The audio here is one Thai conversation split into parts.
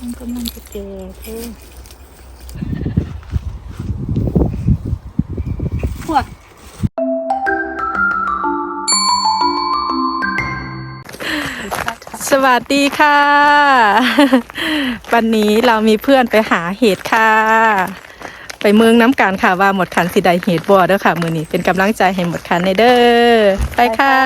มันกำลังจะแก่เองพวกสวัสดีค่ะ วันนี้เรามีเพื่อนไปหาเห็ดค่ะ ไปเมืองน้ำการค่ะว่าหมดขันสิใดเห็ดบัวเด้อค่ะ มือนี้เป็นกำลังใจให้หมดขันในเด้อไปค่ะ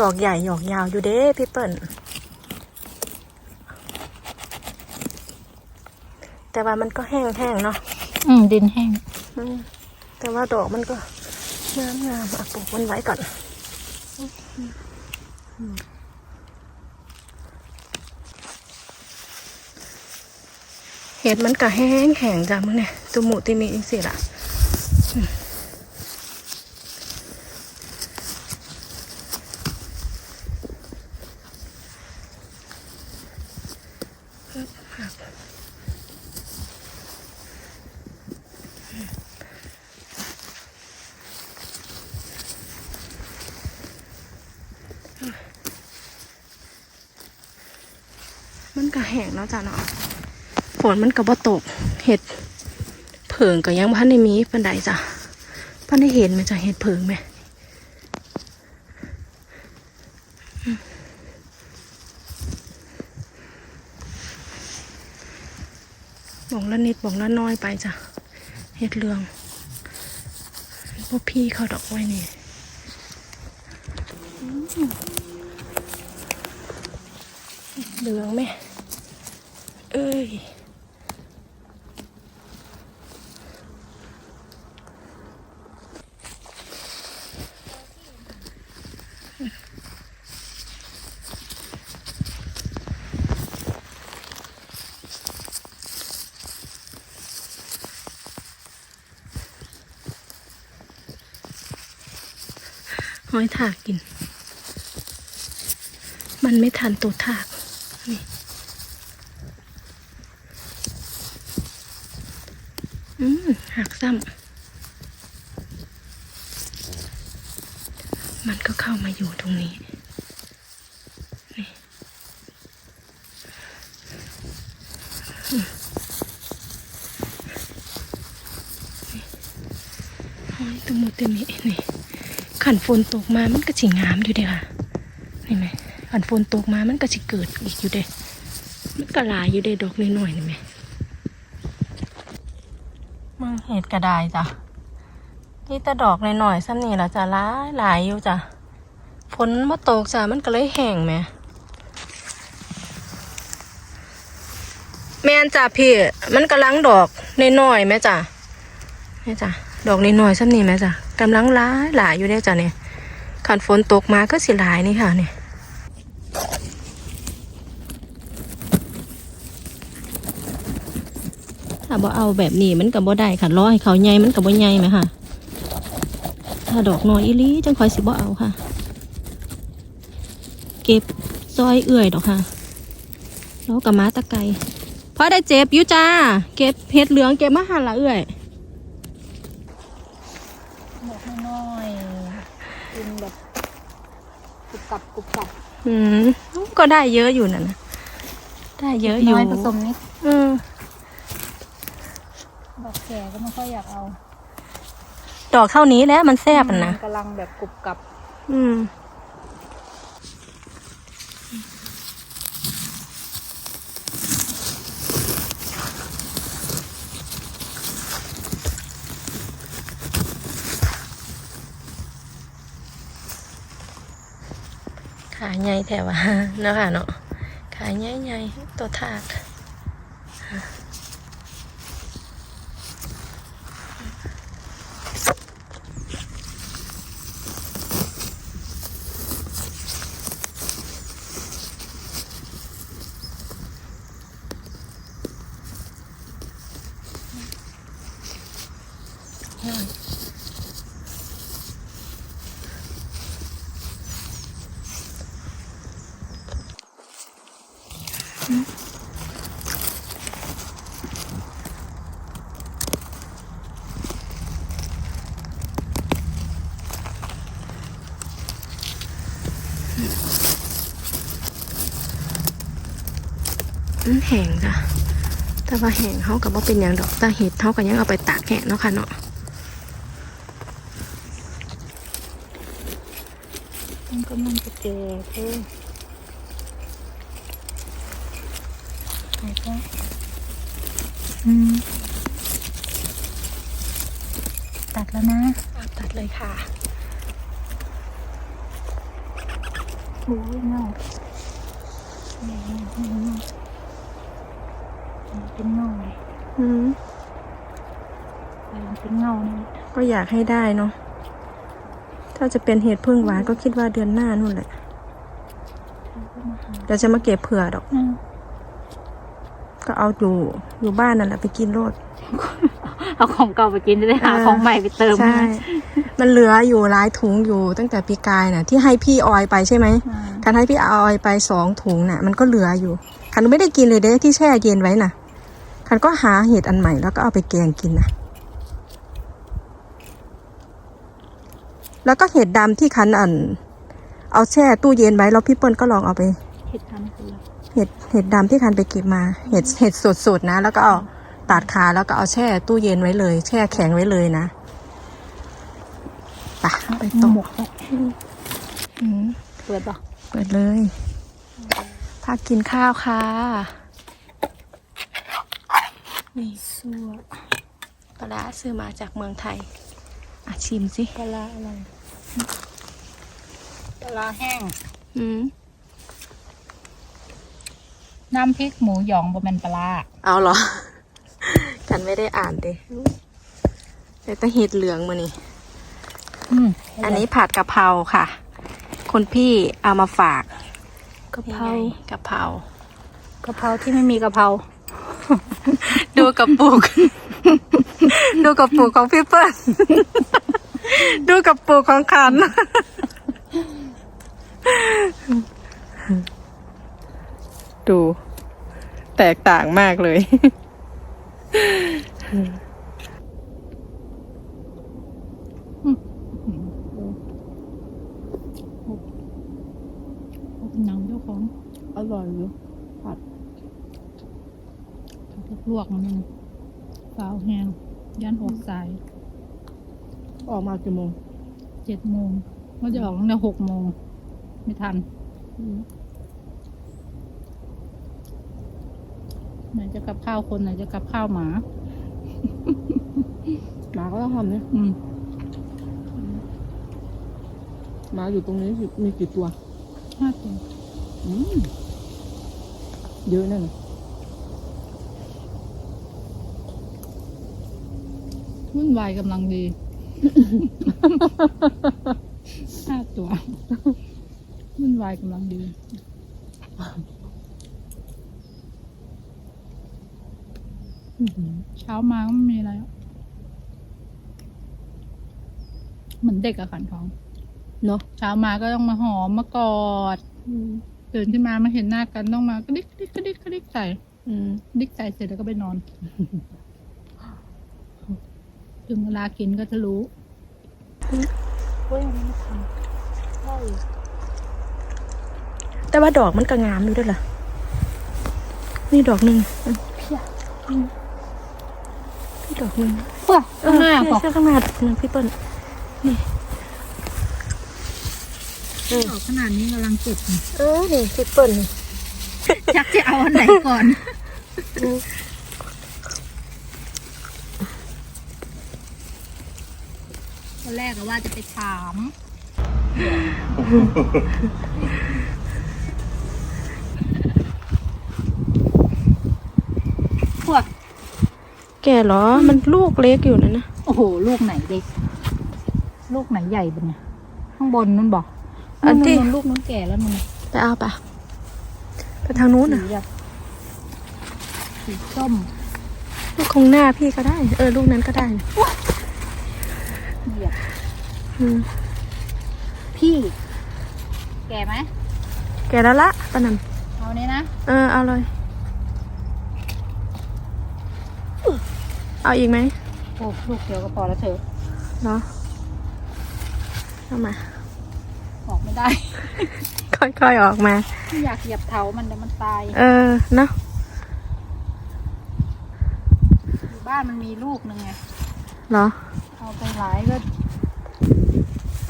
ดอกใหญ่หยอกยาวอยู่เด้พี่เปิ้ลแต่ว่ามันก็แห้งๆเนาะอืมดินแห้งอืมแต่ว่าดอกมันก็งามงามๆอะปลูกมันไว้ก่อนเห็ดมันก็แห้งแข็งจ้ะมึงเนี่ยตัวหมูที่มีอีกสิล่ะอื มันก็แห้งแล้วจ้ะเนาะฝนมันก็บ่ตกเห็ดเผิงก็ยังพันได้มีปันใดจ้ะพันได้เห็นไหมจ้ะเห็ดเผิงไหมอืม บอกละนิดบอกละน้อยไปจ้ะเห็ดเหลืองพวกพี่เขาดอกไว้นี่เหลืองไหมเอ้ย หอยถากกิน มันไม่ทันตัวถาก นี่ อืมหักซ้ำ มันก็เข้ามาอยู่ตรงนี้ นี่อืมนี่หอยตะมุตะมินี่ ขันฝนตกมามันก็สิงามอยู่เด้ค่ะนี่ไหมขันฝนตกมามันก็สิเกิดอีกอยู่เด้มันก็ลายอยู่เด้ดอกน้อยๆนี่ไหมมึงเห็ดกระดายจ้ะนี่แต่ดอกน้อยๆซ้ำนี่ละจ้ะหลายหลายอยู่จ้ะฝนมาตกจ้ะมันก็เลยแห้งแหม่แม่นจ้ะพี่มันกำลังดอกน้อยๆแม่จ้ะนี่จ้ะดอกน้อยๆซ้ำนี่แม่จ้ะ กำลังหลายหลายอยู่ได้อจ้ะเนี่ยขันฝนตกมาก็สิหลายนี่ค่ะเนี่ยถ้าบ่เอาแบบนี้มันก็บ่ได้ค่ะรอให้เขาใหญ่มันก็บ่ใหญ่ไหมค่ะ ถ้าดอกน้อยอีลีจังคอยสิบ่เอาค่ะ เก็บซอยเอื่อยดอกค่ะ แล้วกับม้าตะไกพอได้เจ็บยู่จ้า เก็บเพชรเหลืองเก็บมาหันละเอื่อย ดอกน้อยๆกินแบบ กรุบกรับกรุบกรับอืมก็ได้เยอะอยู่นะนะได้เยอะอยู่น้อยผสมนิดอืมดอกแก่ก็ไม่ค่อยอยากเอา ดอกเท่านี้แล้วมันแซ่บอะนะมักำลังแบบกรุบกรับ อืม ขาใหญ่แต่ว่าเนาะค่ะเนาะขาใหญ่ใหญ่ๆตัวทากข อืมแห้งจ้ะแต่ว่าแห้งเขากับว่าเป็นอย่างดอกแต่เห็ดเขาก็ยังเอาไปตากแห้งเนาะค่ะเนาะมันกำลังจะแก่เพิ่มไหนก็อืมตัดแล้วนะ ตัดเลยค่ะโอ้ยเงา เงาเงาเงาเงามันเป็นเงาเลยอืมมันเป็นเงานี่ก็อยากให้ได้เนาะถ้าจะเป็นเห็ดพึ่งหวานก็คิดว่าเดือนหน้านู่นแหละเขาก็มาหาเดี๋ยวจะมาเก็บเผื่อดอก อืมก็เอาอยู่อยู่บ้านนั่นแหละไปกินโลด เอาของเก่าไปกินจะได้หาเออ ของใหม่ไปเติมใช่ มันเหลืออยู่หลายถุงอยู่ตั้งแต่ปีกายน่ะ ที่ให้พี่ออยไปใช่ไหมอ่าคันให้พี่ออยไปสองถุงน่ะ มันก็เหลืออยู่คันไม่ได้กินเลยเด้ที่แช่เย็นไว้น่ะ คันก็หาเห็ดอันใหม่แล้วก็เอาไปแกงกินนะแล้วก็เห็ดดำที่คันอัน เอาแช่ตู้เย็นไว้แล้วพี่เปิ้ลก็ลองเอาไป เห็ดทันคืออะไรเห็ดเห็ดดำที่คันไปเก็บมา เห็ดเห็ดสดๆนะ แล้วก็เอาตัดขาแล้วก็เอาแช่ตู้เย็นไว้เลย แช่แข็งไว้เลยนะไปไปต้มหมกอะอืมเปิดป่ะเปิดเลยพักกินข้าวค่ะ นี่ซัวปลาร้าซื้อมาจากเมืองไทยอะชิมสิปลาร้าอะไรปลาร้าแห้ง อืมน้ำพริกหมูหยองบะแมนปลาร้าเอาเหรอ ฉันไม่ได้อ่านเด้แต่ต้องเห็ดเหลืองมานี่อืมอันนี้ผัดกะเพราค่ะคนพี่เอามาฝากกะเพรานี่ไงกะเพรากะเพราที่ไม่มีกะเพรา ดูกระปุก ดูกระปุกของพี่เปิ้ลดูกระปุกของขัน ดู แตกต่างมากเลยหนังเจ้าของอร่อยอยู่ผัด ลวกมันนึงฟาวแห้งยันออกสาย ออกมากี่โมงเจ็ดโมงก็จะออกตั้งแต่หกโมง ไม่ทันไหนจะกับข้าวคนไหนจะกับข้าวหมา หมาก็ต้องทำเนี่ยอืมหมาอยู่ตรงนี้มีกี่ตัวห้าตัวอืมเยอะนั่นน่ะ วุ่นวายกำลังดี ห้าตัววุ่นวายกำลังดี เช้ามาก็ไม่มีอะไรแล้วเหมือนเด็กอะขันท้อง เนาะเช้ามาก็ต้องมาหอมมากอดตื่นขึ้นมามาเห็นหน้ากันต้องมากระดิกกระดิกกระดิกกระดิกใส่อืมดิกใส่เสร็จแล้วก็ไปนอน ถึงเวลากินก็จะรู้เฮ้ยไม่ทำใช่แต่ว่าดอกมันก็งามอยู่ด้วยล่ะ นี่ดอกหนึ่งอืมเพี้ยนี่ดอกหนึ่งเพื่อข้างหน้าเออบอกเสื้อข้างหน้าดอกหนึ่งพี่เปิ้ลนี่ดอกขนาดนี้กำลังเก็บเออนี่พี่เปิ้ลนี่ชักจะเอาอันไหนก่อน ตอนแรกก็ว่าจะไปถาม พวก แก่เหรอ มันลูกเล็กอยู่นะนะ โอ้โห ลูกไหนเด็ก ลูกไหนใหญ่บ้เนี่ย ข้างบนนั่นบอกอันที่ นู่นๆลูกนู้นแก่แล้วนู่นน่ะไปเอาปะไปทางนู้นสีน่ะ แบบสีส้ม ลูกคงหน้าพี่ก็ได้ เออ ลูกนั้นก็ได้ เหยียบอืมพี่ แก่ไหมแก่แล้วละปะนันเอาเนี้ยนะเออเอาเลย เอาอีกไหมโอ้ลูกเดียวก็พอแล้วเธอเนาะเอามา ออกไม่ได้ ค่อยๆออกมา ไม่อยากเหยียบเถามันเดี๋ยวมันตายเออเนาะอยู่บ้านมันมีลูกหนึ่งไงเหรอ เอาไปหลายก็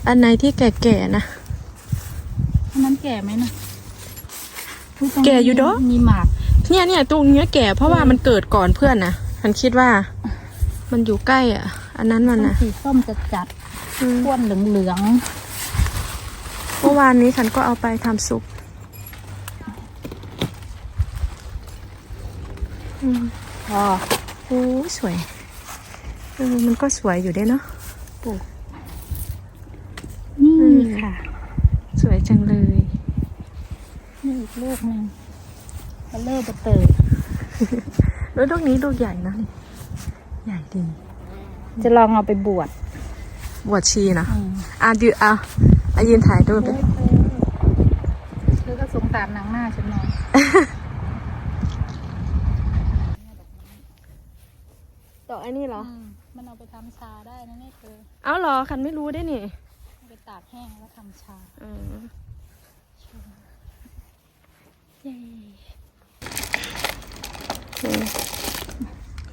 อันไหนที่แก่ๆนะ อันนั้นแก่ไหมนะยตรงนี้แก่อยู่เด้อ มีหมาก เนี่ยเนี่ยตรงเนี้ยแก่เพราะว่ามันเกิดก่อนเพื่อนนะฉันคิดว่า มันอยู่ใกล้อะ อันนั้นมันต้นนะสีส้มจะจัดอืมข้วนเหลืองเมื่อวานนี้ฉันก็เอาไปทำซุปอืมๆอ๋อโอ้สวย เออมันก็สวยอยู่เด้เนาะปลูกนี่อืมค่ะ สวยจังเลยนี่อีกลูกหนึ่งเบลเลอร์เบอร์เตอร์แล้วลูกนี้ลูกใหญ่นะนี่ใหญ่ดี จะลองเอาไปบวชบวชชีนะอืมอะดูเอาอะยืนถ่ายรูปดิเฮ้ยเธอเธอก็สงสารนางหน้าฉันหน่อยดอกอันนี้เหรอ มมันเอาไปทำชาได้นะเนี่ยเธอเอาเหรอคันไม่รู้ได้นี่เอาไปตากแห้งแล้วทำชาอืมเย้อืม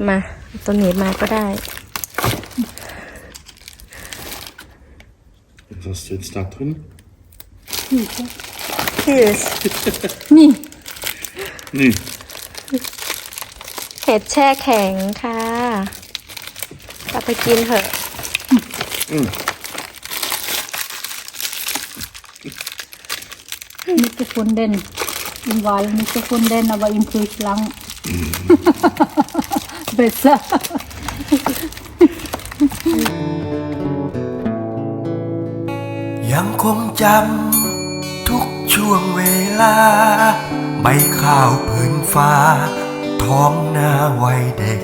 มาตัวหนีบมาก็ได้ Was hast du jetzt da drin? นี่เธอ Cheers นี่ Nee. เห็ดแช่แข็งค่ะ เราไปกินเถอะ Mm. nicht gefunden. Im Wald nicht gefunden, aber im Kühlschrank. Besser. ยังคงจำทุกช่วงเวลา ใบข้าวพื้นฟ้า ท้องนาวัยเด็ก